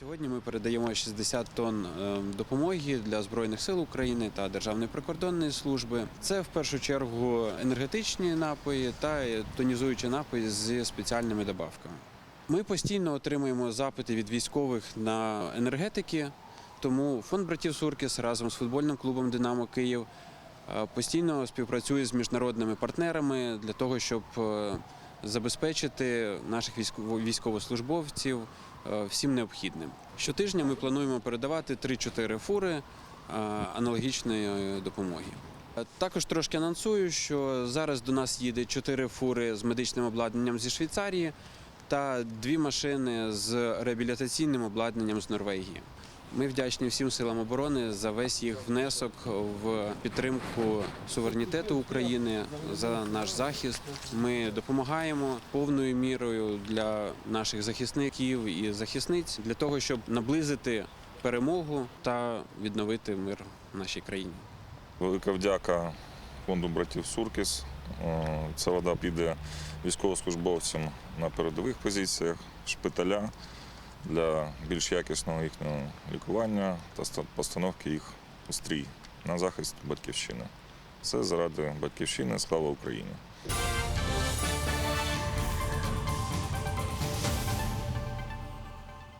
Сьогодні ми передаємо 60 тонн е, допомоги для Збройних сил України та Державної прикордонної служби. Це в першу чергу енергетичні напої та тонізуючі напої зі спеціальними добавками. Ми постійно отримуємо запити від військових на енергетики, тому фонд братів Суркіс разом з футбольним клубом Динамо Київ е, постійно співпрацює з міжнародними партнерами для того, щоб е, забезпечити наших військово- військовослужбовців е, всім необхідним. Щотижня ми плануємо передавати 3-4 фури е, аналогічної допомоги. Е, Також трошки анонсую, що зараз до нас їде 4 фури з медичним обладнанням зі Швейцарії та дві машини з реабілітаційним обладнанням з Норвегії. Ми вдячні всім силам оборони за весь їх внесок в підтримку суверенітету України за наш захист. Ми допомагаємо повною мірою для наших захисників і захисниць для того, щоб наблизити перемогу та відновити мир в нашій країні. Велика вдяка фонду братів Суркіс. Е, Ця вода піде військовослужбовцям на передових позиціях, шпиталя для більш якісного їхнього лікування та ста- постановки їх у стрій на захист батьківщини. Все заради батьківщини. Слава Україні!